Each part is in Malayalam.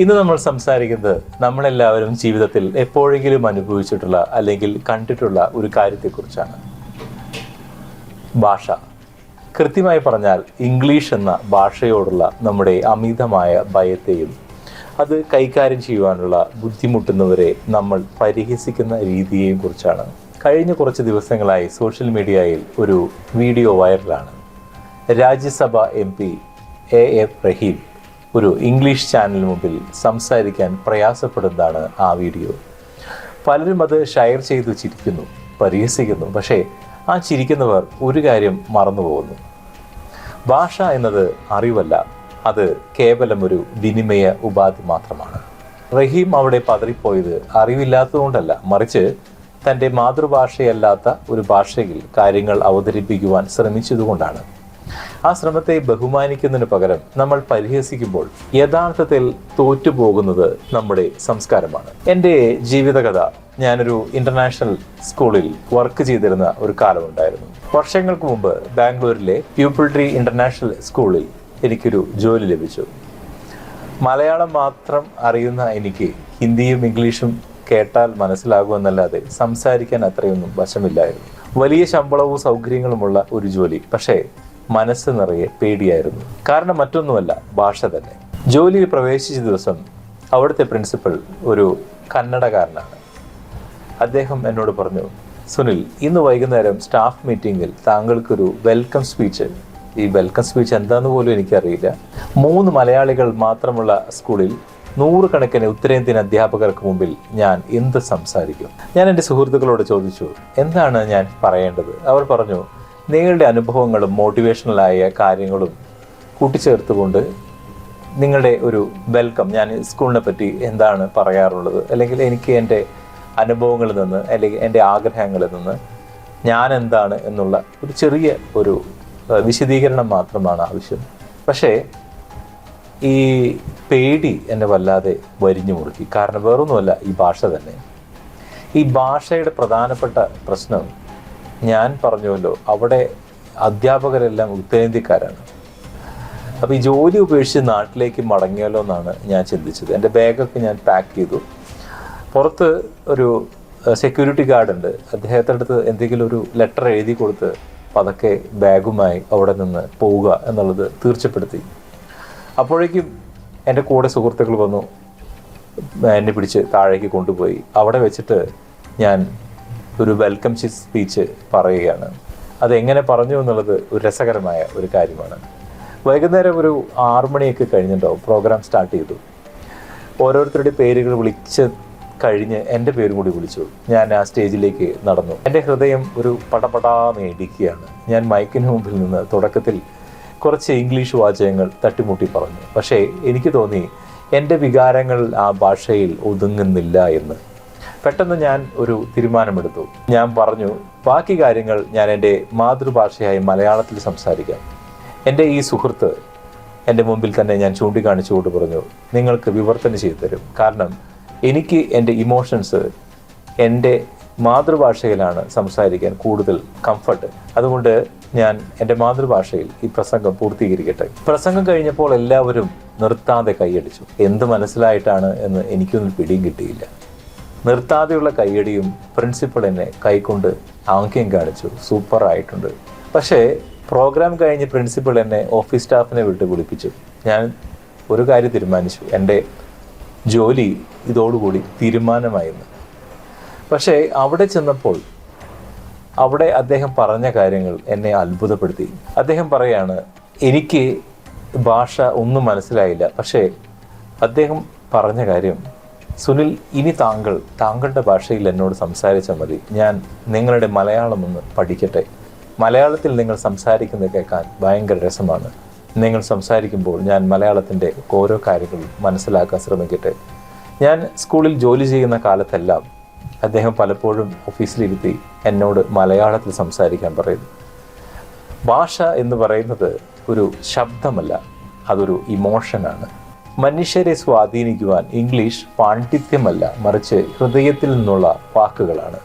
ഇന്ന് നമ്മൾ സംസാരിക്കുന്നത് നമ്മളെല്ലാവരും ജീവിതത്തിൽ എപ്പോഴെങ്കിലും അനുഭവിച്ചിട്ടുള്ള അല്ലെങ്കിൽ കണ്ടിട്ടുള്ള ഒരു കാര്യത്തെക്കുറിച്ചാണ്. ഭാഷ. കൃത്യമായി പറഞ്ഞാൽ ഇംഗ്ലീഷ് എന്ന ഭാഷയോടുള്ള നമ്മുടെ അമിതമായ ഭയത്തെയും അത് കൈകാര്യം ചെയ്യുവാനുള്ള ബുദ്ധിമുട്ടുന്നവരെ നമ്മൾ പരിഹസിക്കുന്ന രീതിയെയും കുറിച്ചാണ്. കഴിഞ്ഞ കുറച്ച് ദിവസങ്ങളായി സോഷ്യൽ മീഡിയയിൽ ഒരു video വൈറലാണ്. Rajya Sabha M P A F Rahim ഒരു ഇംഗ്ലീഷ് ചാനലിന് മുമ്പിൽ സംസാരിക്കാൻ പ്രയാസപ്പെടുന്നതാണ് ആ വീഡിയോ. പലരും അത് ഷെയർ ചെയ്ത് ചിരിക്കുന്നു പരിഹസിക്കുന്നു. പക്ഷേ ആ ചിരിക്കുന്നവർ ഒരു കാര്യം മറന്നുപോകുന്നു. ഭാഷ എന്നത് അറിവല്ല. അത് കേവലം ഒരു വിനിമയ ഉപാധി മാത്രമാണ്. റഹീം അവിടെ പതറിപ്പോയത് അറിവില്ലാത്തതുകൊണ്ടല്ല. മറിച്ച് തന്റെ മാതൃഭാഷയല്ലാത്ത ഒരു ഭാഷയിൽ കാര്യങ്ങൾ അവതരിപ്പിക്കുവാൻ ശ്രമിച്ചതുകൊണ്ടാണ്. ആ ശ്രമത്തെ ബഹുമാനിക്കുന്നതിന് പകരം നമ്മൾ പരിഹസിക്കുമ്പോൾ യഥാർത്ഥത്തിൽ തോറ്റുപോകുന്നത് നമ്മുടെ സംസ്കാരമാണ്. എന്റെ ജീവിതകഥ ഞാനൊരു ഇന്റർനാഷണൽ സ്കൂളിൽ വർക്ക് ചെയ്തിരുന്ന ഒരു കാലമുണ്ടായിരുന്നു. വർഷങ്ങൾക്ക് മുമ്പ് ബാംഗ്ലൂരിലെ പ്യൂപ്പിൾട്രി ഇന്റർനാഷണൽ സ്കൂളിൽ എനിക്കൊരു ജോലി ലഭിച്ചു. മലയാളം മാത്രം അറിയുന്ന എനിക്ക് ഹിന്ദിയും ഇംഗ്ലീഷും കേട്ടാൽ മനസ്സിലാകുമെന്നല്ലാതെ സംസാരിക്കാൻ അത്രയൊന്നും വശമില്ലായിരുന്നു. വലിയ ശമ്പളവും സൗകര്യങ്ങളുമുള്ള ഒരു ജോലി. പക്ഷേ മനസ്സ് നിറയെ പേടിയായിരുന്നു. കാരണം മറ്റൊന്നുമല്ല ഭാഷ തന്നെ. ജോലിയിൽ പ്രവേശിച്ച ദിവസം അവിടുത്തെ പ്രിൻസിപ്പൽ ഒരു കന്നഡക്കാരനാണ് അദ്ദേഹം എന്നോട് പറഞ്ഞു സുനിൽ ഇന്ന് വൈകുന്നേരം സ്റ്റാഫ് മീറ്റിംഗിൽ താങ്കൾക്കൊരു വെൽക്കം സ്പീച്ച് ഈ വെൽക്കം സ്പീച്ച് എന്താണെന്ന് പോലും എനിക്കറിയില്ല. മൂന്ന് മലയാളികൾ മാത്രമുള്ള സ്കൂളിൽ നൂറുകണക്കിന് ഉത്തരേന്ത്യൻ അധ്യാപകർക്ക് മുമ്പിൽ ഞാൻ എന്ത് സംസാരിക്കും? ഞാൻ എന്റെ സുഹൃത്തുക്കളോട് ചോദിച്ചു എന്താണ് ഞാൻ പറയേണ്ടത്? അവർ പറഞ്ഞു നിങ്ങളുടെ അനുഭവങ്ങളും മോട്ടിവേഷണലായ കാര്യങ്ങളും കൂട്ടിച്ചേർത്തുകൊണ്ട് നിങ്ങളുടെ ഒരു വെൽക്കം ഞാൻ സ്കൂളിനെ പറ്റി എന്താണ് പറയാറുള്ളത്? അല്ലെങ്കിൽ എനിക്ക് എന്റെ അനുഭവങ്ങളിൽ നിന്ന് അല്ലെങ്കിൽ എന്റെ ആഗ്രഹങ്ങളിൽ നിന്ന് ഞാൻ എന്താണ് എന്നുള്ള ഒരു ചെറിയ ഒരു വിശദീകരണം മാത്രമാണ് ആവശ്യം. പക്ഷേ ഈ പേടി എന്നെ വല്ലാതെ വരിഞ്ഞു മുറുക്കി. കാരണം വേറൊന്നുമല്ല ഈ ഭാഷ തന്നെ. ഈ ഭാഷയുടെ പ്രധാനപ്പെട്ട പ്രശ്നം ഞാൻ പറഞ്ഞുവല്ലോ അവിടെ അധ്യാപകരെല്ലാം ഉത്തരേന്ത്യക്കാരാണ് അപ്പോൾ ഈ ജോലി ഉപേക്ഷിച്ച് നാട്ടിലേക്ക് മടങ്ങിയാലോ എന്നാണ് ഞാൻ ചിന്തിച്ചത്. എന്റെ ബാഗൊക്കെ ഞാൻ പാക്ക് ചെയ്തു. പുറത്ത് ഒരു സെക്യൂരിറ്റി ഗാർഡ് ഉണ്ട്. അദ്ദേഹത്തിന്റെ അടുത്ത് എന്തെങ്കിലും ഒരു ലെറ്റർ എഴുതി കൊടുത്ത് പതുക്കെ ബാഗുമായി അവിടെ നിന്ന് പോവുക എന്നുള്ളത് തീർച്ചപ്പെടുത്തി. അപ്പോഴേക്കും എന്റെ കൂടെ സുഹൃത്തുക്കൾ വന്നു എന്നെ പിടിച്ച് താഴേക്ക് കൊണ്ടുപോയി. അവിടെ വെച്ചിട്ട് ഞാൻ ഒരു വെൽക്കം സ്പീച്ച് പറയുകയാണ്. അത് എങ്ങനെ പറഞ്ഞു എന്നുള്ളത് ഒരു രസകരമായ ഒരു കാര്യമാണ്. വൈകുന്നേരം ഒരു ആറു മണിയൊക്കെ കഴിഞ്ഞിട്ടുണ്ടാവും പ്രോഗ്രാം സ്റ്റാർട്ട് ചെയ്തു. ഓരോരുത്തരുടെ പേരുകൾ വിളിച്ച് കഴിഞ്ഞ് എന്റെ പേരും കൂടി വിളിച്ചു. ഞാൻ ആ സ്റ്റേജിലേക്ക് നടന്നു. എന്റെ ഹൃദയം ഒരു പടപടാ നേടിക്കുകയാണ് ഞാൻ മൈക്കിന് മുമ്പിൽ നിന്ന് തുടക്കത്തിൽ കുറച്ച് ഇംഗ്ലീഷ് വാചകങ്ങൾ തട്ടിമുട്ടി പറഞ്ഞു. പക്ഷേ എനിക്ക് തോന്നി എന്റെ വികാരങ്ങൾ ആ ഭാഷയിൽ ഒതുങ്ങുന്നില്ല എന്ന്. പെട്ടെന്ന് ഞാൻ ഒരു തീരുമാനമെടുത്തു. ഞാൻ പറഞ്ഞു ബാക്കി കാര്യങ്ങൾ ഞാൻ എന്റെ മാതൃഭാഷയായി മലയാളത്തിൽ സംസാരിക്കാം. എന്റെ ഈ സുഹൃത്ത് എന്റെ മുമ്പിൽ തന്നെ ഞാൻ ചൂണ്ടിക്കാണിച്ചുകൊണ്ട് പറഞ്ഞു നിങ്ങൾക്ക് വിവർത്തനം ചെയ്തു തരും. കാരണം എനിക്ക് എന്റെ ഇമോഷൻസ് എന്റെ മാതൃഭാഷയിലാണ് സംസാരിക്കാൻ കൂടുതൽ കംഫർട്ട് അതുകൊണ്ട് ഞാൻ എന്റെ മാതൃഭാഷയിൽ ഈ പ്രസംഗം പൂർത്തീകരിക്കട്ടെ. പ്രസംഗം കഴിഞ്ഞപ്പോൾ എല്ലാവരും നിർത്താതെ കൈയടിച്ചു. എന്ത് മനസ്സിലായിട്ടാണ് എന്ന് എനിക്കൊന്നും പിടിയും കിട്ടിയില്ല. നിർത്താതെയുള്ള കൈയടിയും പ്രിൻസിപ്പൾ കൈക്കൊണ്ട് കൈകൊണ്ട് ആംഗ്യം കാണിച്ചു. സൂപ്പർ ആയിട്ടുണ്ട്. പക്ഷേ പ്രോഗ്രാം കഴിഞ്ഞ് പ്രിൻസിപ്പൾ എന്നെ ഓഫീസ് സ്റ്റാഫിനെ വിട്ട് വിളിപ്പിച്ചു. ഞാൻ ഒരു കാര്യം തീരുമാനിച്ചു. എന്റെ ജോലി ഇതോടുകൂടി തീരുമാനമായിരുന്നു. പക്ഷേ അവിടെ ചെന്നപ്പോൾ അവിടെ അദ്ദേഹം പറഞ്ഞ കാര്യങ്ങൾ എന്നെ അത്ഭുതപ്പെടുത്തി. അദ്ദേഹം പറയാണ് എനിക്ക് ഭാഷ ഒന്നും മനസ്സിലായില്ല. പക്ഷേ അദ്ദേഹം പറഞ്ഞ കാര്യം സുനിൽ ഇനി താങ്കൾ താങ്കളുടെ ഭാഷയിൽ എന്നോട് സംസാരിച്ചാൽ മതി. ഞാൻ നിങ്ങളുടെ മലയാളം ഒന്ന് പഠിക്കട്ടെ. മലയാളത്തിൽ നിങ്ങൾ സംസാരിക്കുന്നത് കേൾക്കാൻ ഭയങ്കര രസമാണ്. നിങ്ങൾ സംസാരിക്കുമ്പോൾ ഞാൻ മലയാളത്തിന്റെ ഓരോ കാര്യങ്ങളും മനസ്സിലാക്കാൻ ശ്രമിക്കട്ടെ. ഞാൻ സ്കൂളിൽ ജോലി ചെയ്യുന്ന കാലത്തെല്ലാം അദ്ദേഹം പലപ്പോഴും ഓഫീസിലിരുത്തി എന്നോട് മലയാളത്തിൽ സംസാരിക്കാൻ പറയുന്നു ഭാഷ എന്ന് പറയുന്നത് ഒരു ശബ്ദമല്ല അതൊരു ഇമോഷനാണ് മനുഷ്യരെ സ്വാധീനിക്കുവാൻ ഇംഗ്ലീഷ് പാണ്ഡിത്യമല്ല മറിച്ച് ഹൃദയത്തിൽ നിന്നുള്ള വാക്കുകളാണ്.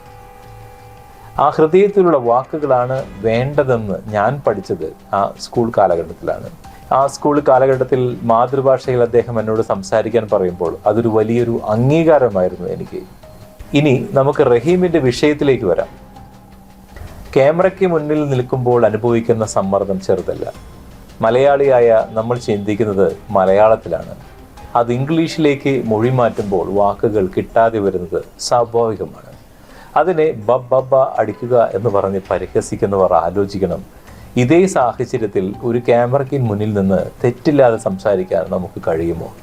ആ ഹൃദയത്തിലുള്ള വാക്കുകളാണ് വേണ്ടതെന്ന് ഞാൻ പഠിച്ചത് ആ സ്കൂൾ കാലഘട്ടത്തിലാണ്. ആ സ്കൂൾ കാലഘട്ടത്തിൽ മാതൃഭാഷയിൽ അദ്ദേഹം എന്നോട് സംസാരിക്കാൻ പറയുമ്പോൾ അതൊരു വലിയൊരു അംഗീകാരമായിരുന്നു എനിക്ക്. ഇനി നമുക്ക് റഹീമിന്റെ വിഷയത്തിലേക്ക് വരാം. ക്യാമറയ്ക്ക് മുന്നിൽ നിൽക്കുമ്പോൾ അനുഭവിക്കുന്ന സമ്മർദ്ദം ചെറുതല്ല. മലയാളിയായ നമ്മൾ ചിന്തിക്കുന്നത് മലയാളത്തിലാണ്. അത് ഇംഗ്ലീഷിലേക്ക് മൊഴി മാറ്റുമ്പോൾ വാക്കുകൾ കിട്ടാതെ വരുന്നത് സ്വാഭാവികമാണ്. അതിനെ ബബ്ബ അടിക്കുക എന്ന് പറഞ്ഞ് പരിഹസിക്കുന്നവർ ആലോചിക്കണം. ഇതേ സാഹചര്യത്തിൽ ഒരു ക്യാമറയ്ക്ക് മുന്നിൽ നിന്ന് തെറ്റില്ലാതെ സംസാരിക്കാൻ നമുക്ക് കഴിയുമോ?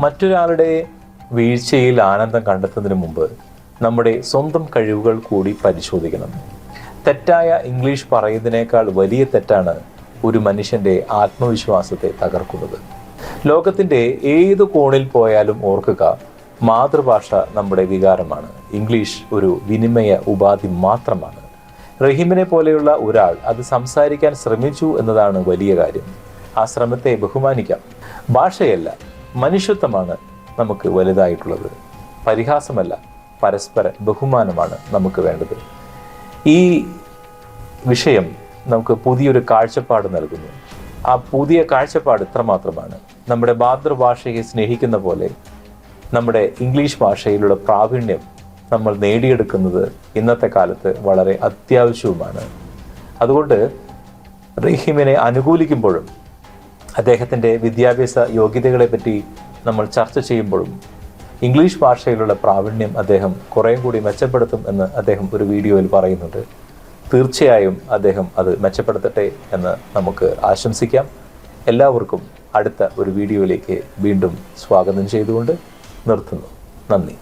മറ്റൊരാളുടെ വീഴ്ചയിൽ ആനന്ദം കണ്ടെത്തുന്നതിന് മുമ്പ് നമ്മുടെ സ്വന്തം കഴിവുകൾ കൂടി പരിശോധിക്കണം. തെറ്റായ ഇംഗ്ലീഷ് പറയുന്നതിനേക്കാൾ വലിയ തെറ്റാണ് ഒരു മനുഷ്യന്റെ ആത്മവിശ്വാസത്തെ തകർക്കുന്നത്. ലോകത്തിന്റെ ഏത് കോണിൽ പോയാലും ഓർക്കുക മാതൃഭാഷ നമ്മുടെ വികാരമാണ്. ഇംഗ്ലീഷ് ഒരു വിനിമയ ഉപാധി മാത്രമാണ്. റഹീമിനെ പോലെയുള്ള ഒരാൾ അത് സംസാരിക്കാൻ ശ്രമിച്ചു എന്നതാണ് വലിയ കാര്യം. ആ ശ്രമത്തെ ബഹുമാനിക്കാം. ഭാഷയല്ല മനുഷ്യത്വമാണ് നമുക്ക് വലുതായിട്ടുള്ളത്. പരിഹാസമല്ല പരസ്പര ബഹുമാനമാണ് നമുക്ക് വേണ്ടത്. ഈ വിഷയം നമുക്ക് പുതിയൊരു കാഴ്ചപ്പാട് നൽകുന്നു. ആ പുതിയ കാഴ്ചപ്പാട് ഇത്രമാത്രമാണ്. നമ്മുടെ മാതൃഭാഷയെ സ്നേഹിക്കുന്ന പോലെ നമ്മുടെ ഇംഗ്ലീഷ് ഭാഷയിലുള്ള പ്രാവീണ്യം നമ്മൾ നേടിയെടുക്കുന്നത് ഇന്നത്തെ കാലത്ത് വളരെ അത്യാവശ്യവുമാണ്. അതുകൊണ്ട് റഹീമിനെ അനുകൂലിക്കുമ്പോഴും അദ്ദേഹത്തിന്റെ വിദ്യാഭ്യാസ യോഗ്യതകളെ പറ്റി നമ്മൾ ചർച്ച ചെയ്യുമ്പോഴും ഇംഗ്ലീഷ് ഭാഷയിലുള്ള പ്രാവീണ്യം അദ്ദേഹം കുറേയും കൂടി മെച്ചപ്പെടുത്തും എന്ന് അദ്ദേഹം ഒരു വീഡിയോയിൽ പറയുന്നുണ്ട്. തീർച്ചയായും അദ്ദേഹം അത് മെച്ചപ്പെടുത്തട്ടെ എന്ന് നമുക്ക് ആശംസിക്കാം. എല്ലാവർക്കും അടുത്ത ഒരു വീഡിയോയിലേക്ക് വീണ്ടും സ്വാഗതം ചെയ്തുകൊണ്ട് നിർത്തുന്നു. നന്ദി.